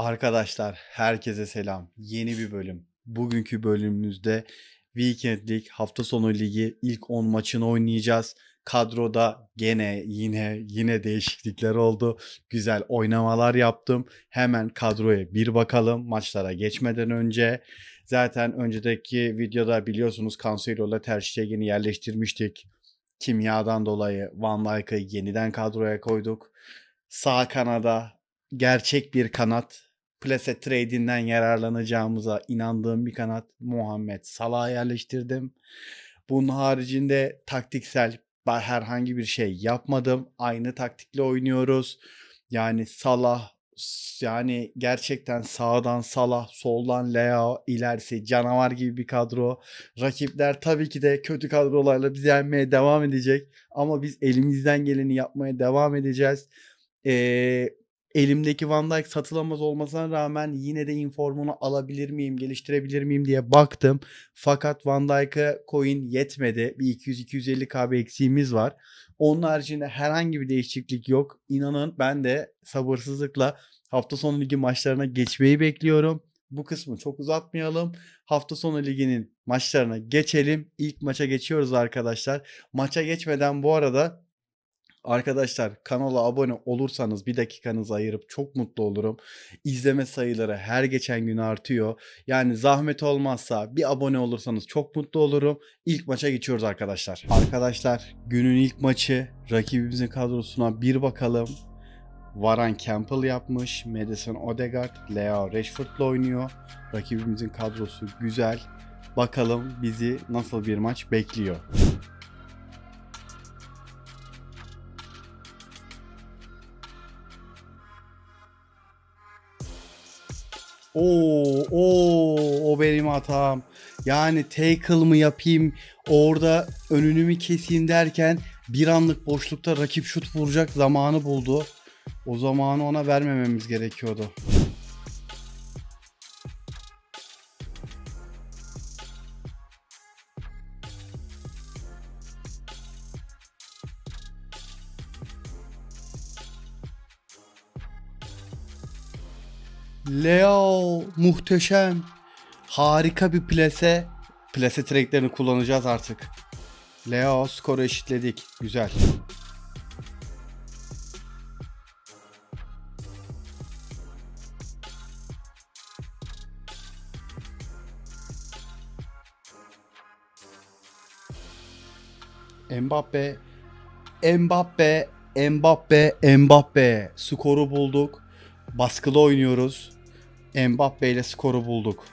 Arkadaşlar herkese selam. Yeni bir bölüm. Bugünkü bölümümüzde Weekend League hafta sonu ligi ilk 10 maçını oynayacağız. Kadroda gene yine yine değişiklikler oldu. Güzel oynamalar yaptım. Hemen kadroya bir bakalım maçlara geçmeden önce. Zaten önceki videoda biliyorsunuz Cancelo ile Ter Stegen'i yerleştirmiştik. Kimyadan dolayı Van Dijk'ı yeniden kadroya koyduk. Sağ kanada gerçek bir kanat. Plase trade'inden yararlanacağımıza inandığım bir kanat Muhammed Salah'ı yerleştirdim. Bunun haricinde taktiksel herhangi bir şey yapmadım. Aynı taktikle oynuyoruz. Yani Salah yani gerçekten sağdan Salah, soldan Leo, ilerisi canavar gibi bir kadro. Rakipler tabii ki de kötü kadrolarla bizi yenmeye devam edecek. Ama biz elimizden geleni yapmaya devam edeceğiz. Ee, elimdeki Van Dijk satılamaz olmasına rağmen yine de informunu alabilir miyim, geliştirebilir miyim diye baktım. Fakat Van Dijk'a coin yetmedi. Bir 200-250 KB eksiğimiz var. Onun haricinde herhangi bir değişiklik yok. İnanın ben de sabırsızlıkla hafta sonu ligi maçlarına geçmeyi bekliyorum. Bu kısmı çok uzatmayalım. Hafta sonu liginin maçlarına geçelim. İlk maça geçiyoruz arkadaşlar. Maça geçmeden bu arada Arkadaşlar kanala abone olursanız bir dakikanızı ayırıp çok mutlu olurum. İzleme sayıları her geçen gün artıyor. Yani zahmet olmazsa bir abone olursanız çok mutlu olurum. İlk maça geçiyoruz arkadaşlar. Arkadaşlar günün ilk maçı rakibimizin kadrosuna bir bakalım. Varan Campbell yapmış. Madison Odegaard, Leo Rashford'la oynuyor. Rakibimizin kadrosu güzel. Bakalım bizi nasıl bir maç bekliyor. Oo, oo, o benim hatam. Yani tackle mı yapayım, orada önünü mü keseyim derken bir anlık boşlukta rakip şut vuracak zamanı buldu. O zamanı ona vermememiz gerekiyordu. Leo muhteşem. Harika bir plase. Plase tracklerini kullanacağız artık. Leo skoru eşitledik. Güzel. Mbappe, Mbappe, Mbappe, Mbappe. Skoru bulduk. Baskılı oynuyoruz. Mbappe ile skoru bulduk.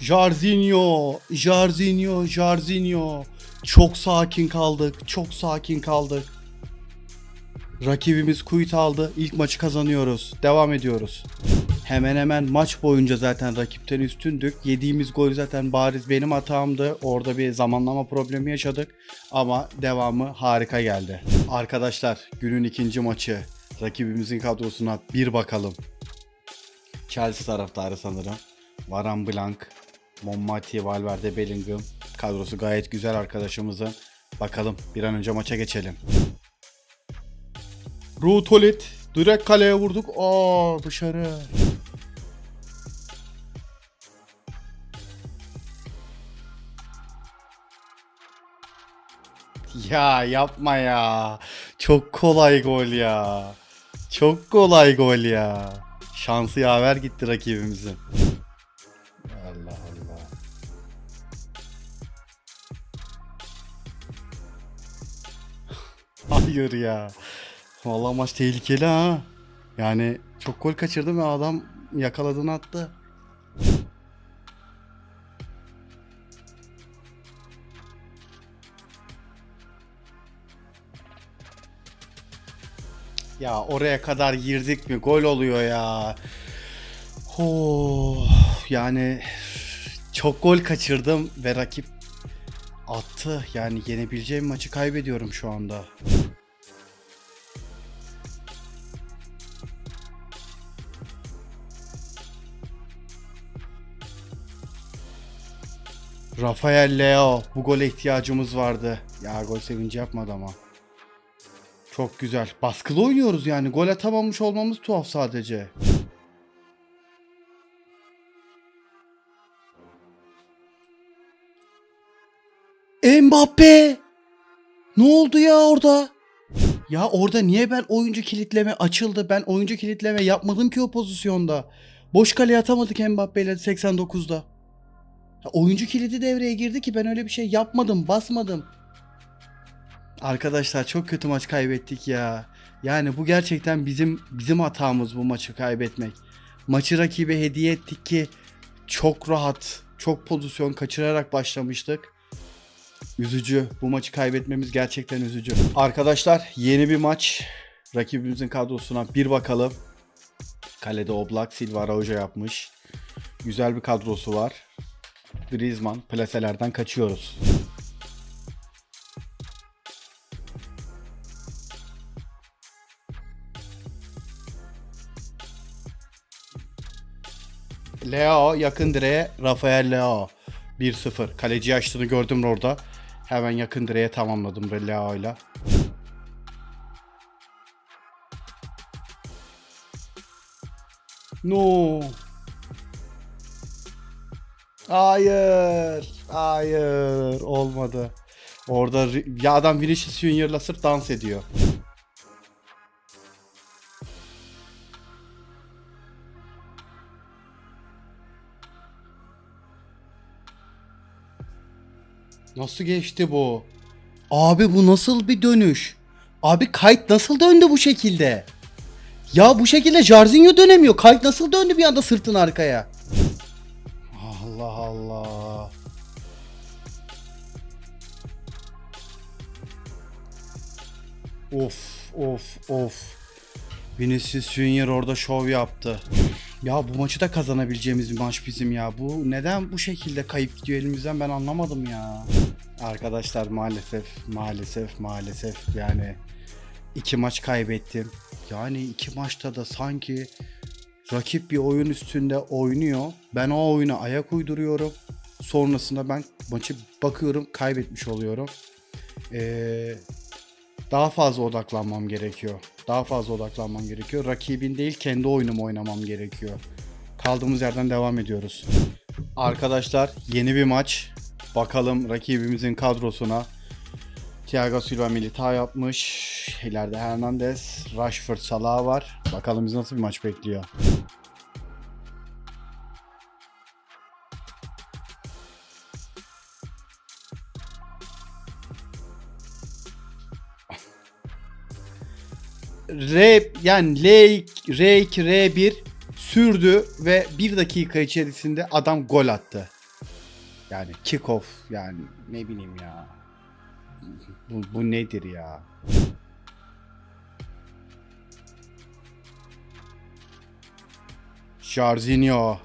Jarzinho, Jarzinho, Jarzinho. Çok sakin kaldık, çok sakin kaldık. Rakibimiz kuyut aldı. İlk maçı kazanıyoruz. Devam ediyoruz. Hemen hemen maç boyunca zaten rakipten üstündük. Yediğimiz gol zaten bariz benim hatamdı. Orada bir zamanlama problemi yaşadık. Ama devamı harika geldi. Arkadaşlar günün ikinci maçı. Rakibimizin kadrosuna bir bakalım. Chelsea taraftarı sanırım. Varan Blanc, Mommati, Valverde, Bellingham. Kadrosu gayet güzel arkadaşımızın. Bakalım bir an önce maça geçelim. Rutolit. Direkt kaleye vurduk. Aa dışarı. Ya yapma ya. Çok kolay gol ya. Çok kolay gol ya. Şansı yaver gitti rakibimizin. Allah Allah. Hayır ya. Vallahi maç tehlikeli ha. Yani çok gol kaçırdım ve adam yakaladığını attı. Ya oraya kadar girdik mi? Gol oluyor ya. Oh, yani çok gol kaçırdım ve rakip attı. Yani yenebileceğim maçı kaybediyorum şu anda. Rafael Leo. Bu gole ihtiyacımız vardı. Ya gol sevinci yapmadı ama. Çok güzel. Baskılı oynuyoruz yani. Gol atamamış olmamız tuhaf sadece. Mbappe! Ne oldu ya orada? Ya orada niye ben oyuncu kilitleme açıldı? Ben oyuncu kilitleme yapmadım ki o pozisyonda. Boş kaleye atamadık Mbappe ile 89'da. Oyuncu kilidi devreye girdi ki ben öyle bir şey yapmadım, basmadım. Arkadaşlar çok kötü maç kaybettik ya. Yani bu gerçekten bizim bizim hatamız bu maçı kaybetmek. Maçı rakibe hediye ettik ki çok rahat, çok pozisyon kaçırarak başlamıştık. Üzücü. Bu maçı kaybetmemiz gerçekten üzücü. Arkadaşlar yeni bir maç. Rakibimizin kadrosuna bir bakalım. Kalede Oblak, Silva Araujo yapmış. Güzel bir kadrosu var. Griezmann, plaselerden kaçıyoruz. Leo yakın direğe Rafael Leo 1-0. Kaleci açtığını gördüm orada. Hemen yakın direğe tamamladım Leo ile. No. Hayır. Hayır. Olmadı. Orada ya adam Vinicius Junior'la sırf dans ediyor. Nasıl geçti bu? Abi bu nasıl bir dönüş? Abi kayıt nasıl döndü bu şekilde? Ya bu şekilde Jarzinho dönemiyor. Kayıt nasıl döndü bir anda sırtın arkaya? Allah Allah. Of of of. Vinicius Junior orada şov yaptı. Ya bu maçı da kazanabileceğimiz bir maç bizim ya. Bu neden bu şekilde kayıp gidiyor elimizden ben anlamadım ya. Arkadaşlar maalesef maalesef maalesef yani iki maç kaybettim. Yani iki maçta da sanki rakip bir oyun üstünde oynuyor. Ben o oyuna ayak uyduruyorum. Sonrasında ben maçı bakıyorum kaybetmiş oluyorum. Ee, daha fazla odaklanmam gerekiyor. Daha fazla odaklanmam gerekiyor. Rakibin değil kendi oyunumu oynamam gerekiyor. Kaldığımız yerden devam ediyoruz. Arkadaşlar yeni bir maç. Bakalım rakibimizin kadrosuna. Thiago Silva Militao yapmış. İleride Hernandez, Rashford, Salah var. Bakalım bizi nasıl bir maç bekliyor. R yani L R2 R1 sürdü ve bir dakika içerisinde adam gol attı. Yani kick off yani ne bileyim ya. Bu, bu nedir ya? Jarzinho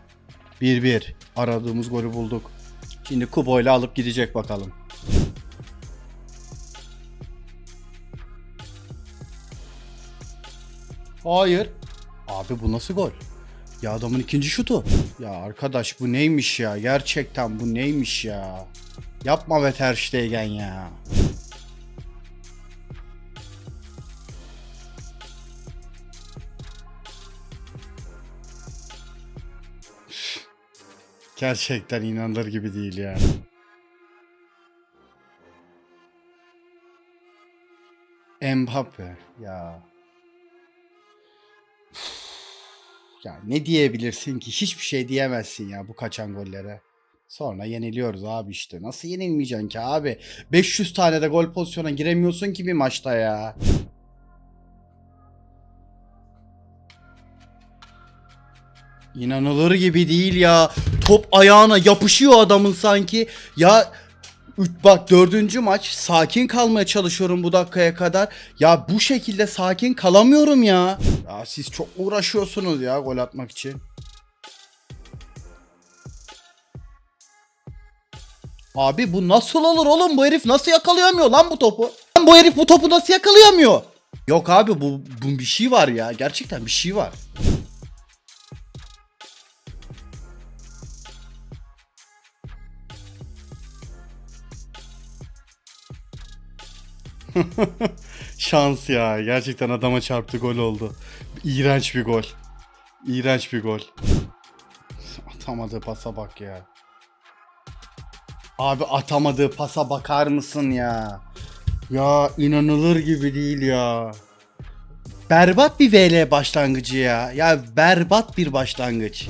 1-1 aradığımız golü bulduk. Şimdi Kubo'yla alıp gidecek bakalım. Hayır. Abi bu nasıl gol? Ya adamın ikinci şutu. Ya arkadaş bu neymiş ya? Gerçekten bu neymiş ya? Yapma be Ter ya. Gerçekten inanılır gibi değil ya. Mbappe ya. Ya ne diyebilirsin ki? Hiçbir şey diyemezsin ya bu kaçan gollere. Sonra yeniliyoruz abi işte. Nasıl yenilmeyeceksin ki abi? 500 tane de gol pozisyona giremiyorsun ki bir maçta ya. İnanılır gibi değil ya. Top ayağına yapışıyor adamın sanki. Ya üç- bak dördüncü maç sakin kalmaya çalışıyorum bu dakikaya kadar. Ya bu şekilde sakin kalamıyorum ya. Ya siz çok uğraşıyorsunuz ya gol atmak için. Abi bu nasıl olur oğlum? Bu herif nasıl yakalayamıyor lan bu topu? Lan bu herif bu topu nasıl yakalayamıyor? Yok abi bu, bu bir şey var ya. Gerçekten bir şey var. Şans ya. Gerçekten adama çarptı gol oldu. İğrenç bir gol. İğrenç bir gol. Atamadığı pasa bak ya. Abi atamadığı pasa bakar mısın ya? Ya inanılır gibi değil ya. Berbat bir VL başlangıcı ya. Ya berbat bir başlangıç.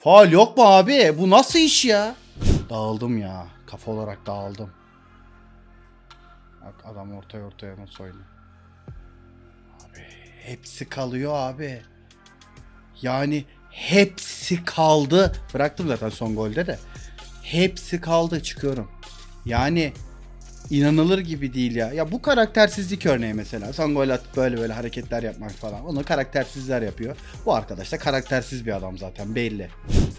Faal yok mu abi? Bu nasıl iş ya? Dağıldım ya. Kafa olarak dağıldım. Bak adam ortaya ortaya nasıl oynuyor. Abi hepsi kalıyor abi. Yani hepsi kaldı. Bıraktım zaten son golde de. Hepsi kaldı çıkıyorum. Yani inanılır gibi değil ya. Ya bu karaktersizlik örneği mesela. Son gol atıp böyle böyle hareketler yapmak falan. Onu karaktersizler yapıyor. Bu arkadaş da karaktersiz bir adam zaten belli.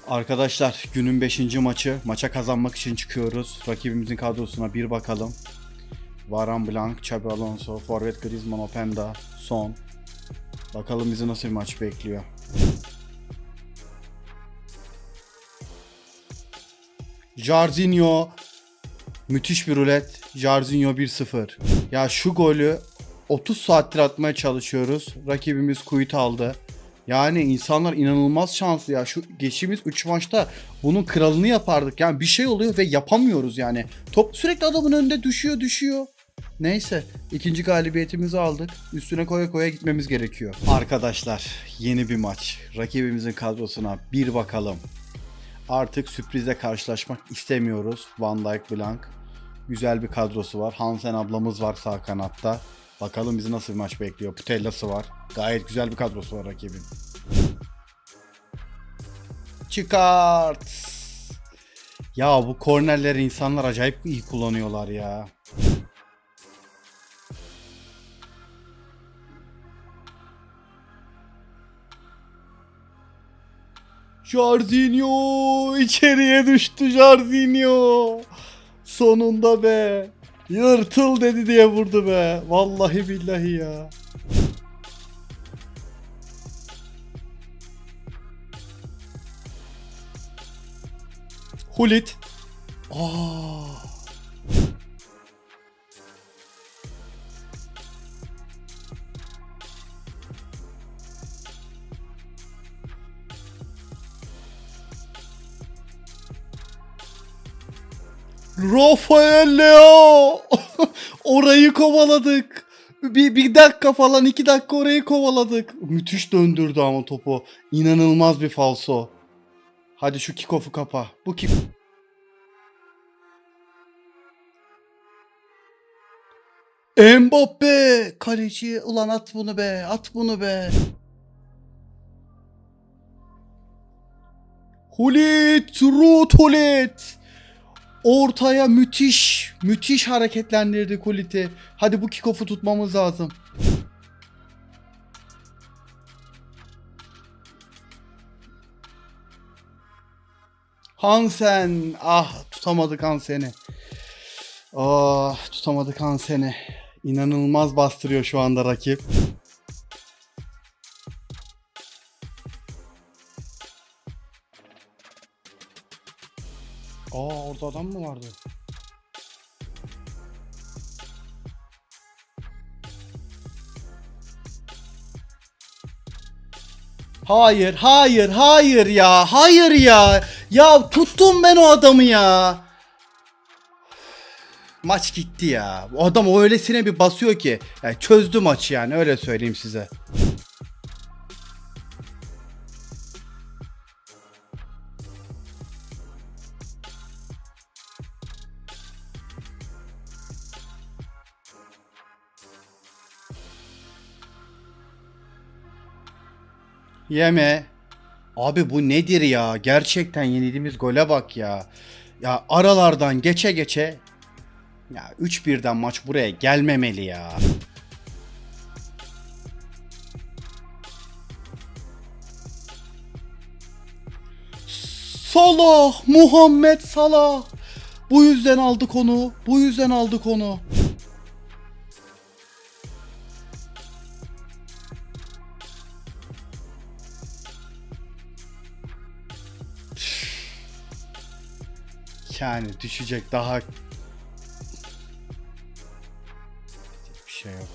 Arkadaşlar günün 5. maçı. Maça kazanmak için çıkıyoruz. Rakibimizin kadrosuna bir bakalım. Varan Blanc, Xabi Alonso, Forvet Griezmann, Openda, Son. Bakalım bizi nasıl bir maç bekliyor. Jarzinho müthiş bir rulet. Jarzinho 1-0. Ya şu golü 30 saattir atmaya çalışıyoruz. Rakibimiz kuyut aldı. Yani insanlar inanılmaz şanslı ya. Şu geçtiğimiz 3 maçta bunun kralını yapardık. Yani bir şey oluyor ve yapamıyoruz yani. Top sürekli adamın önünde düşüyor düşüyor. Neyse ikinci galibiyetimizi aldık. Üstüne koya koya gitmemiz gerekiyor. Arkadaşlar yeni bir maç. Rakibimizin kadrosuna bir bakalım. Artık sürprize karşılaşmak istemiyoruz. Van Dijk Blanc. Güzel bir kadrosu var. Hansen ablamız var sağ kanatta. Bakalım bizi nasıl bir maç bekliyor. Putella'sı var. Gayet güzel bir kadrosu var rakibin. Çıkart. Ya bu kornerleri insanlar acayip iyi kullanıyorlar ya. Jarzinho içeriye düştü Jarzinho. Sonunda be. Yırtıl dedi diye vurdu be. Vallahi billahi ya. Hulit. Aa. Rafael Leo. orayı kovaladık. Bir, bir dakika falan iki dakika orayı kovaladık. Müthiş döndürdü ama topu. İnanılmaz bir falso. Hadi şu kickoff'u kapa. Bu kick... Mbappe! Kaleci ulan at bunu be. At bunu be. Hulit! Ruth Hulit! Ortaya müthiş, müthiş hareketlendirdi Kulit'i. Hadi bu kickoff'u tutmamız lazım. Hansen. Ah tutamadık Hansen'i. Ah tutamadık Hansen'i. İnanılmaz bastırıyor şu anda rakip. Orada adam mı vardı? Hayır, hayır, hayır ya. Hayır ya. Ya tuttum ben o adamı ya. Maç gitti ya. O adam öylesine bir basıyor ki. Yani çözdü maçı yani öyle söyleyeyim size. Yeme. Abi bu nedir ya? Gerçekten yenildiğimiz gole bak ya. Ya aralardan geçe geçe ya 3-1'den maç buraya gelmemeli ya. Salah, Muhammed Salah. Bu yüzden aldık onu. Bu yüzden aldık onu. Yani düşecek daha bir şey yok.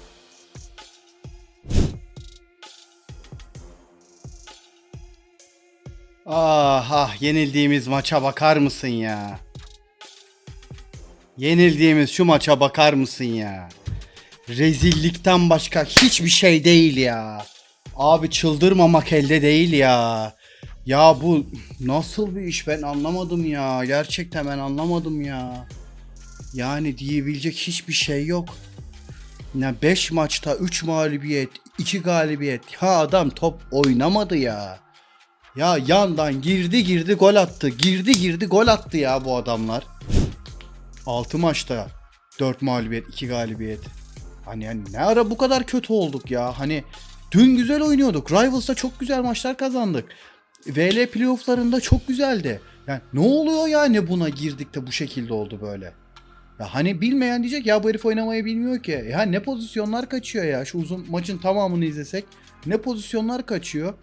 Ah ah yenildiğimiz maça bakar mısın ya? Yenildiğimiz şu maça bakar mısın ya? Rezillikten başka hiçbir şey değil ya. Abi çıldırmamak elde değil ya. Ya bu nasıl bir iş ben anlamadım ya. Gerçekten ben anlamadım ya. Yani diyebilecek hiçbir şey yok. Ya 5 maçta 3 mağlubiyet, 2 galibiyet. Ha adam top oynamadı ya. Ya yandan girdi girdi gol attı. Girdi girdi gol attı ya bu adamlar. 6 maçta 4 mağlubiyet, 2 galibiyet. Hani yani ne ara bu kadar kötü olduk ya. Hani dün güzel oynuyorduk. Rivals'ta çok güzel maçlar kazandık. VL playoff'larında çok güzeldi. Yani ne oluyor yani buna girdik de bu şekilde oldu böyle. Ya hani bilmeyen diyecek ya bu herif oynamayı bilmiyor ki. Ya ne pozisyonlar kaçıyor ya. Şu uzun maçın tamamını izlesek ne pozisyonlar kaçıyor.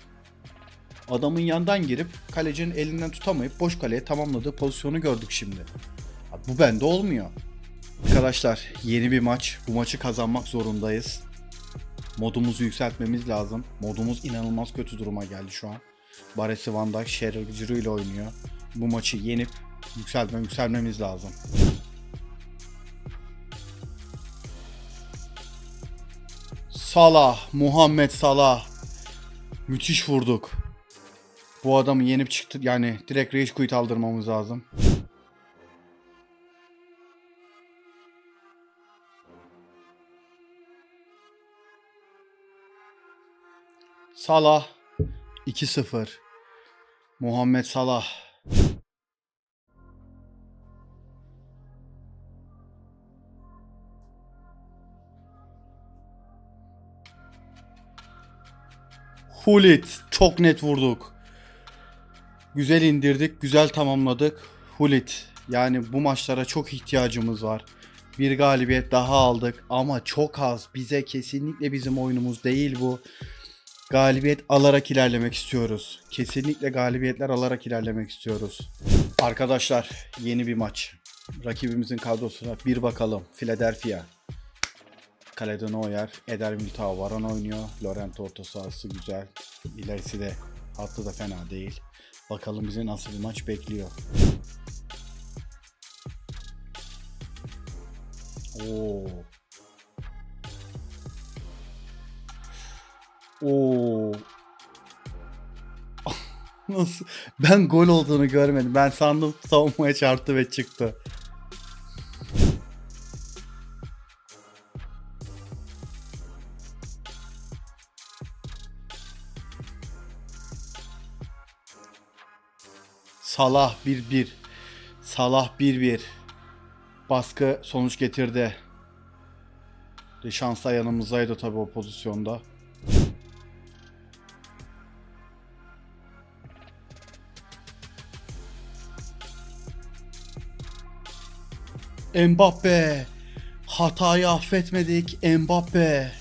Adamın yandan girip kalecinin elinden tutamayıp boş kaleye tamamladığı pozisyonu gördük şimdi. Ya bu bende olmuyor. Arkadaşlar yeni bir maç. Bu maçı kazanmak zorundayız. Modumuzu yükseltmemiz lazım. Modumuz inanılmaz kötü duruma geldi şu an. Baresi Van Dijk Sheryl Giroud ile oynuyor. Bu maçı yenip yükseltme, yükselmemiz lazım. Salah, Muhammed Salah. Müthiş vurduk. Bu adamı yenip çıktı. Yani direkt rage quit aldırmamız lazım. Salah 2-0. Muhammed Salah. Hulit çok net vurduk. Güzel indirdik, güzel tamamladık. Hulit yani bu maçlara çok ihtiyacımız var. Bir galibiyet daha aldık ama çok az. Bize kesinlikle bizim oyunumuz değil bu. Galibiyet alarak ilerlemek istiyoruz. Kesinlikle galibiyetler alarak ilerlemek istiyoruz. Arkadaşlar yeni bir maç. Rakibimizin kadrosuna bir bakalım. Philadelphia. Kalede Neuer, Eder Militao Varan oynuyor. Laurent orta sahası güzel. İlerisi de hattı da fena değil. Bakalım bizi nasıl bir maç bekliyor. Oo. Oo. Nasıl? Ben gol olduğunu görmedim. Ben sandım savunmaya çarptı ve çıktı. Salah 1-1. Salah 1-1. Baskı sonuç getirdi. Şansa yanımızdaydı tabii o pozisyonda. Mbappe. Hatayı affetmedik Mbappe.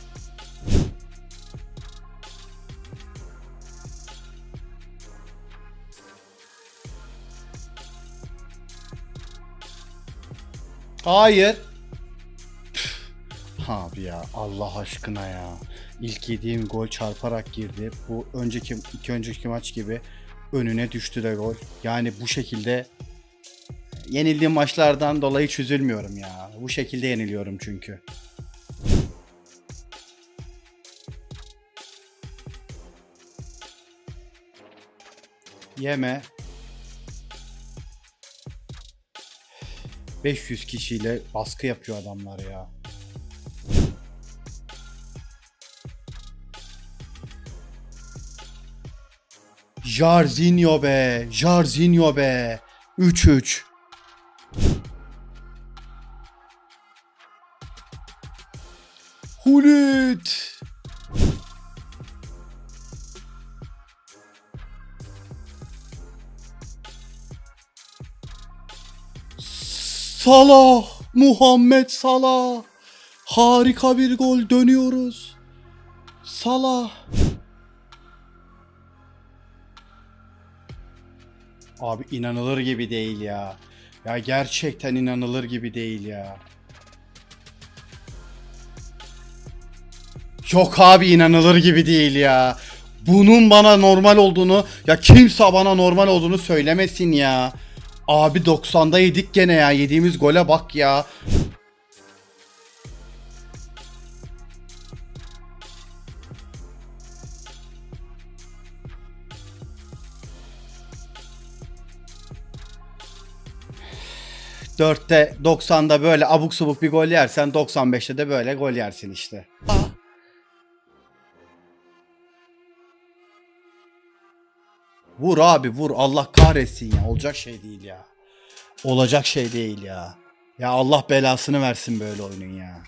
Hayır. Püf. Abi ya Allah aşkına ya. İlk yediğim gol çarparak girdi. Bu önceki iki önceki maç gibi önüne düştü de gol. Yani bu şekilde yenildiğim maçlardan dolayı hiç ya. Bu şekilde yeniliyorum çünkü. Yeme. 500 kişiyle baskı yapıyor adamlar ya. Jarzinho be, Jarzinho be. 3-3. Hulit. Salah, Muhammed Salah. Harika bir gol dönüyoruz. Salah. Abi inanılır gibi değil ya. Ya gerçekten inanılır gibi değil ya. Yok abi inanılır gibi değil ya. Bunun bana normal olduğunu ya kimse bana normal olduğunu söylemesin ya. Abi 90'da yedik gene ya. Yediğimiz gole bak ya. Dörtte 90'da böyle abuk subuk bir gol yersen 95'te de böyle gol yersin işte. Vur abi vur Allah kahretsin ya olacak şey değil ya. Olacak şey değil ya. Ya Allah belasını versin böyle oyunun ya.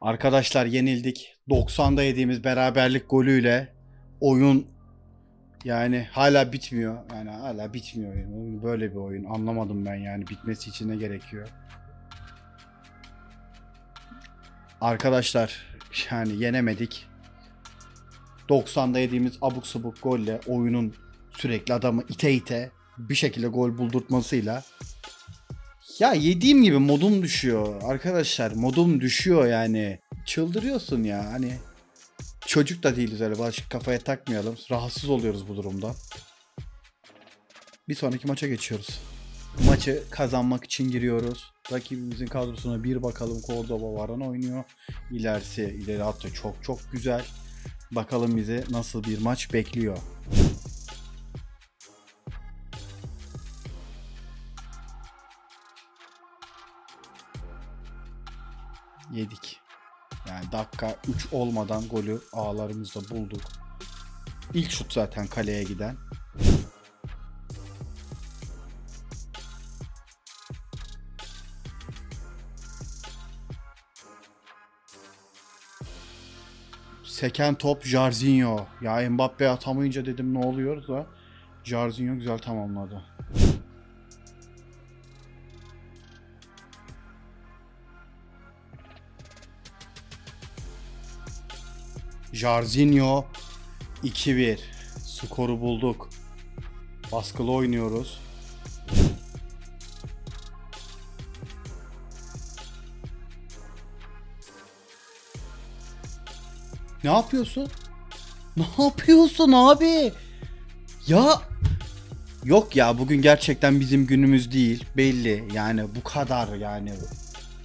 Arkadaşlar yenildik. 90'da yediğimiz beraberlik golüyle oyun yani hala bitmiyor. Yani hala bitmiyor oyun. Oyun böyle bir oyun. Anlamadım ben yani bitmesi için ne gerekiyor. Arkadaşlar yani yenemedik. 90'da yediğimiz abuk sabuk golle oyunun sürekli adamı ite ite bir şekilde gol buldurtmasıyla. Ya yediğim gibi modum düşüyor arkadaşlar modum düşüyor yani. Çıldırıyorsun ya hani çocuk da değiliz öyle başka kafaya takmayalım. Rahatsız oluyoruz bu durumda. Bir sonraki maça geçiyoruz. Maçı kazanmak için giriyoruz. Rakibimizin kadrosuna bir bakalım Cordoba Varan oynuyor. İlerisi ileri hattı çok çok güzel. Bakalım bizi nasıl bir maç bekliyor yedik. Yani dakika 3 olmadan golü ağlarımızda bulduk. İlk şut zaten kaleye giden. Seken top Jarzinho. Ya Mbappe atamayınca dedim ne oluyor da Jarzinho güzel tamamladı. Jarzinho 2-1. Skoru bulduk. Baskılı oynuyoruz. Ne yapıyorsun? Ne yapıyorsun abi? Ya Yok ya bugün gerçekten bizim günümüz değil. Belli. Yani bu kadar yani.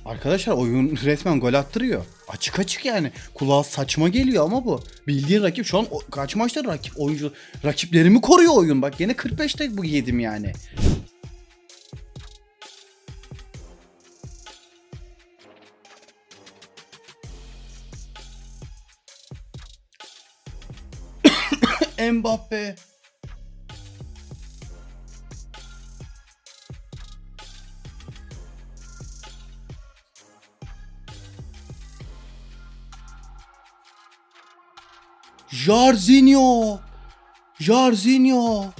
Arkadaşlar oyun resmen gol attırıyor. Açık açık yani. Kulağa saçma geliyor ama bu. Bildiğin rakip şu an o- kaç maçta rakip oyuncu rakiplerimi koruyor oyun. Bak yine 45'te bu yedim yani. Mbappe. Jarzinho. Jarzinho.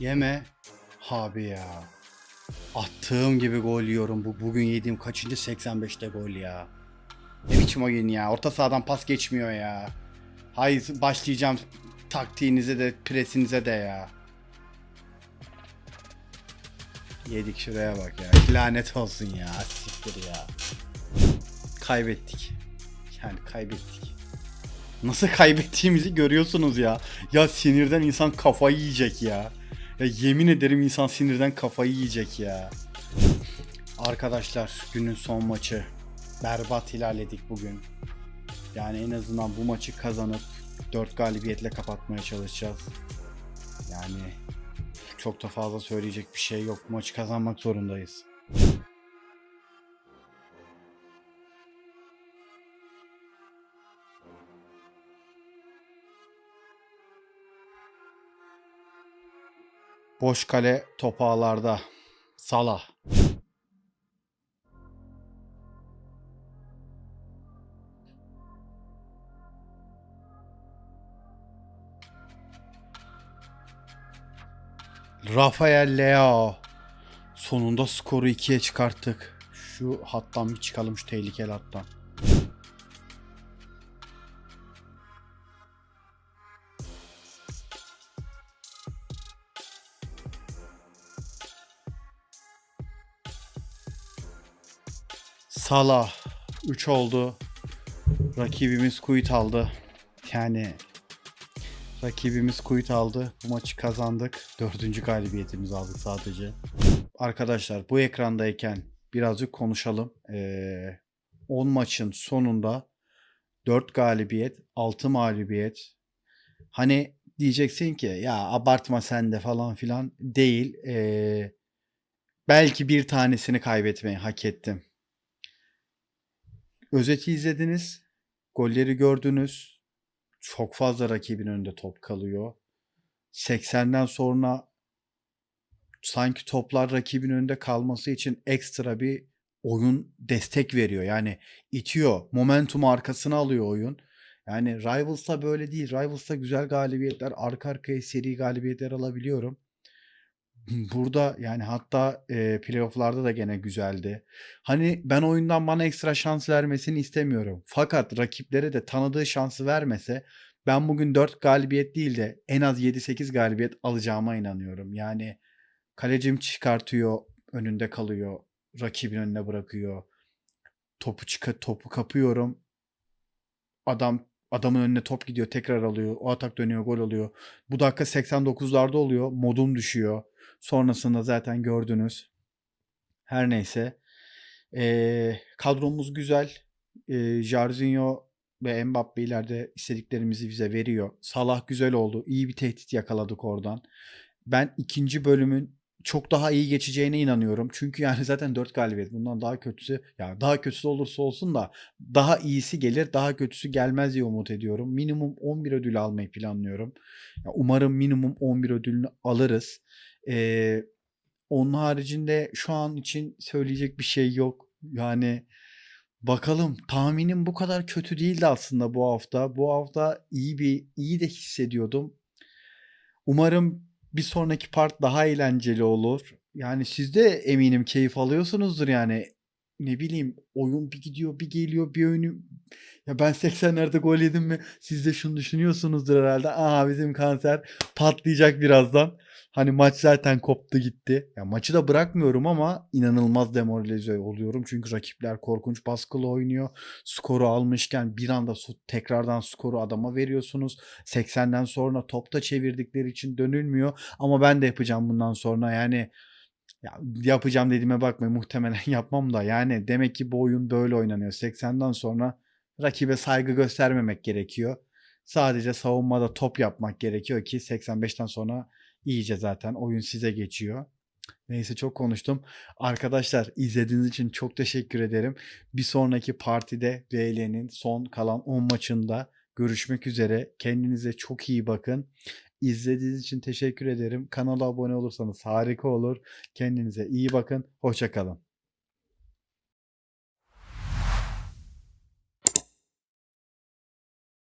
Yeme. Abi ya. Attığım gibi gol yiyorum. Bu bugün yediğim kaçıncı 85'te gol ya. Ne biçim oyun ya. Orta sahadan pas geçmiyor ya. Hayır başlayacağım taktiğinize de presinize de ya. Yedik şuraya bak ya. Lanet olsun ya. Siktir ya. Kaybettik. Yani kaybettik. Nasıl kaybettiğimizi görüyorsunuz ya. Ya sinirden insan kafayı yiyecek ya. Ya yemin ederim insan sinirden kafayı yiyecek ya. Arkadaşlar günün son maçı. Berbat ilerledik bugün. Yani en azından bu maçı kazanıp 4 galibiyetle kapatmaya çalışacağız. Yani çok da fazla söyleyecek bir şey yok. Maçı kazanmak zorundayız. Boş kale top ağlarda. Salah. Rafael Leao. Sonunda skoru 2'ye çıkarttık. Şu hattan bir çıkalım şu tehlikeli hattan. Salah 3 oldu. Rakibimiz kuyut aldı. Yani rakibimiz Kuyut aldı. Bu maçı kazandık. Dördüncü galibiyetimizi aldık sadece. Arkadaşlar bu ekrandayken birazcık konuşalım. Ee, 10 maçın sonunda 4 galibiyet, 6 mağlubiyet. Hani diyeceksin ki ya abartma sen de falan filan değil. Ee, belki bir tanesini kaybetmeyi hak ettim. Özeti izlediniz. Golleri gördünüz. Çok fazla rakibin önünde top kalıyor. 80'den sonra sanki toplar rakibin önünde kalması için ekstra bir oyun destek veriyor. Yani itiyor. Momentumu arkasına alıyor oyun. Yani Rivals'ta böyle değil. Rivals'ta güzel galibiyetler, arka arkaya seri galibiyetler alabiliyorum. Burada yani hatta e, playoff'larda da gene güzeldi. Hani ben oyundan bana ekstra şans vermesini istemiyorum. Fakat rakiplere de tanıdığı şansı vermese ben bugün 4 galibiyet değil de en az 7-8 galibiyet alacağıma inanıyorum. Yani kalecim çıkartıyor, önünde kalıyor, rakibin önüne bırakıyor. Topu çıka topu kapıyorum. Adam adamın önüne top gidiyor, tekrar alıyor. O atak dönüyor, gol oluyor. Bu dakika 89'larda oluyor. Modum düşüyor. Sonrasında zaten gördünüz. Her neyse. Ee, kadromuz güzel. Ee, Jarzinho ve Mbappe ileride istediklerimizi bize veriyor. Salah güzel oldu. İyi bir tehdit yakaladık oradan. Ben ikinci bölümün çok daha iyi geçeceğine inanıyorum. Çünkü yani zaten 4 galibiyet. Bundan daha kötüsü ya daha kötüsü olursa olsun da daha iyisi gelir, daha kötüsü gelmez diye umut ediyorum. Minimum 11 ödül almayı planlıyorum. Ya umarım minimum 11 ödülünü alırız. Ee, onun haricinde şu an için söyleyecek bir şey yok. Yani bakalım tahminim bu kadar kötü değildi aslında bu hafta. Bu hafta iyi bir iyi de hissediyordum. Umarım bir sonraki part daha eğlenceli olur. Yani siz de eminim keyif alıyorsunuzdur yani. Ne bileyim oyun bir gidiyor bir geliyor bir oyunu ya ben 80'lerde gol yedim mi siz de şunu düşünüyorsunuzdur herhalde. Aha bizim kanser patlayacak birazdan. Hani maç zaten koptu gitti. Ya maçı da bırakmıyorum ama inanılmaz demoralize oluyorum. Çünkü rakipler korkunç baskılı oynuyor. Skoru almışken bir anda tekrardan skoru adama veriyorsunuz. 80'den sonra topta çevirdikleri için dönülmüyor. Ama ben de yapacağım bundan sonra. Yani ya yapacağım dediğime bakmayın muhtemelen yapmam da. Yani demek ki bu oyun böyle oynanıyor. 80'den sonra rakibe saygı göstermemek gerekiyor. Sadece savunmada top yapmak gerekiyor ki 85'ten sonra iyice zaten oyun size geçiyor. Neyse çok konuştum. Arkadaşlar izlediğiniz için çok teşekkür ederim. Bir sonraki partide VL'nin son kalan 10 maçında görüşmek üzere. Kendinize çok iyi bakın. İzlediğiniz için teşekkür ederim. Kanala abone olursanız harika olur. Kendinize iyi bakın. Hoşçakalın.